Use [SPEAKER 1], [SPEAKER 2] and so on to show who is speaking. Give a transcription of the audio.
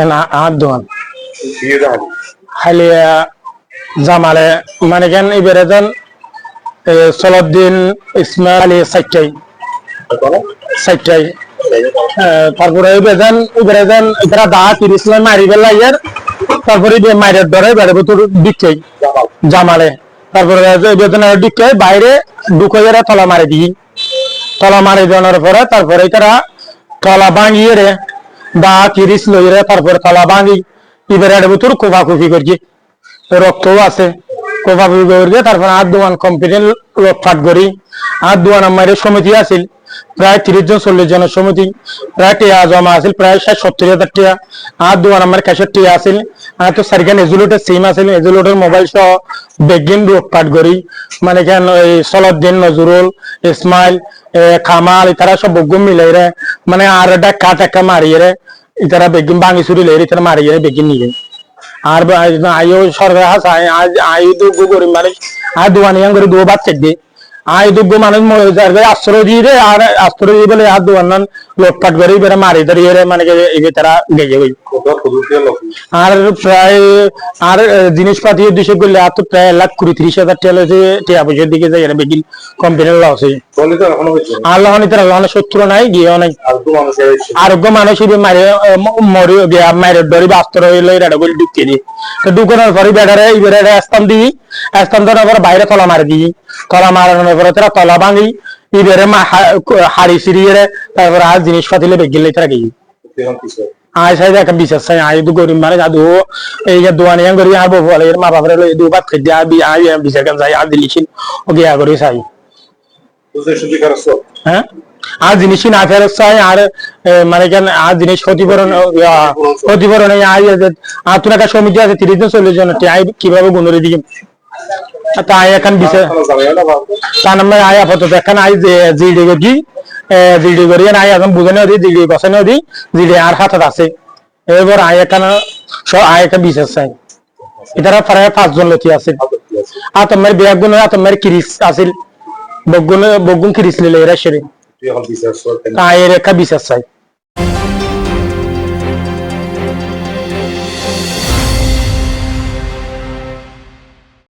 [SPEAKER 1] না হাত দোয়ান
[SPEAKER 2] বিয়ে দেখালি
[SPEAKER 1] হালিয়া জামালে মানে কেন এবারে দেন সলদ্দিন ইসমাইল আলী সাইটাই
[SPEAKER 2] তারপরে?
[SPEAKER 1] সাইটাই তারপরে দেন এবারে দেন এবারে দা তিরিশ লাই মারি বেলা ইয়ার তারপরে মাইরের ধরে বেড়ে তোর দিকই
[SPEAKER 2] জামাল।
[SPEAKER 1] তারপরে বেতন দিকে বাইরে ঢুকে এরা তলা মারি দিই তলা মারি দেওয়ার পরে তারপরে তারা তলা ভাঙিয়ে রে দা তিরিশ লইরে তারপর তালা ভাঙি, এবারে আডে ভিতর কোফা কুফি করছি। রক্তও আছে কোফা কুফি করছে, তারপরে হাত দোয়ান লোক ফাট করি। আর দোয়ান আমার সমিতি আছিল প্রায় তিরিশ জন চল্লিশ জনের সমিতি। প্রায় টিয়া জমা আছিল প্রায় ষাট সত্তর হাজার টিয়া। হাত দোয়ান আমার ক্যাশের টিয়া আছিল। আর তো সারিখান এজুলোটের সিম আছিল। এজুলোটের মোবাইল সহ বেগিন লোকফাট করি মানে কেন ওই সলদ্দিন নজরুল ইসমাইল এ, কামাল ইতারা সব বগুম মিলাই রে মানে আর একটা কাঠ একটা মারিয়ে রে ইতারা বেগিন ভাঙি চুরি লাই ইতারা মারিয়ে রে বেগিন নিয়ে। আর আইও সরকার হাস আজ আই দুগো গরিব আর দুয়ানিয়ান করে দুও বাচ্চা দিয়ে। আই দুগো মানুষ যার গায়ে আশ্রয় দিয়ে রে, আর আশ্রয় দিয়ে বলে আর দুয়ান লোটপাট করে এবারে মারি রে মানে তারা
[SPEAKER 2] প্রযুক্তি লোক
[SPEAKER 1] আর প্রায়, আর জিনিসপাতি উদ্দেশ্য করলে আর তো প্রায় লাখ কুড়ি ত্রিশ হাজার টাকা হয়েছে টিয়া পয়সার দিকে যাই এরা বেগিন কোম্পানির লস। আর লহনি তারা লহনে শত্রু নাই
[SPEAKER 2] মানুষের হয়েছে
[SPEAKER 1] আরোগ্য মানুষ মারে মরি, গিয়া বাস্তর হইল এরা বলে ঢুকিয়ে দি তো ঢুকানোর পরে বেড়ারে এবারে স্থান দিই, স্থান দেওয়ার পরে বাইরে তলা মারি দিই। তলা মারানোর পরে তারা তলা ভাঙি, এবারে হাড়ি সিরিয়ে তারপরে আর জিনিস পাতিলে বেগিলে তারা গিয়ে আয় সাইড একটা বিশ্বাস চাই, আয় দু গরিব মানে এই যে বলে মা বাপরে দু বাত বিচার যাই আর দিলিছিল ও গিয়া
[SPEAKER 2] খারাপ
[SPEAKER 1] হ্যাঁ? আর না ফেরত চাই, আর মানে কেন, আর জিনিস ক্ষতিপূরণ ক্ষতিপূরণ আর তোর একটা সমিতি আছে, তিরিশ জন, চল্লিশ জন কীভাবে গুণরে দিকে তাই এখন বিচার
[SPEAKER 2] না
[SPEAKER 1] নামে আই আপাতত এখন আই জিডি করি জিডি করি আই এখন বুঝানো দি জিডি বসানো দি জিডি আর হাতত আছে। এবার আই এখন সব আই একটা বিচার চাই। এটারা প্রায় পাঁচজন লোক আছে। আর তোমার বিয়াক গুণ আর তোমার কিরিস আছিল। বগুন বগুন কিরিস লিলে এরা সেরে।
[SPEAKER 2] এখন
[SPEAKER 1] এর একটা বিচার চাই।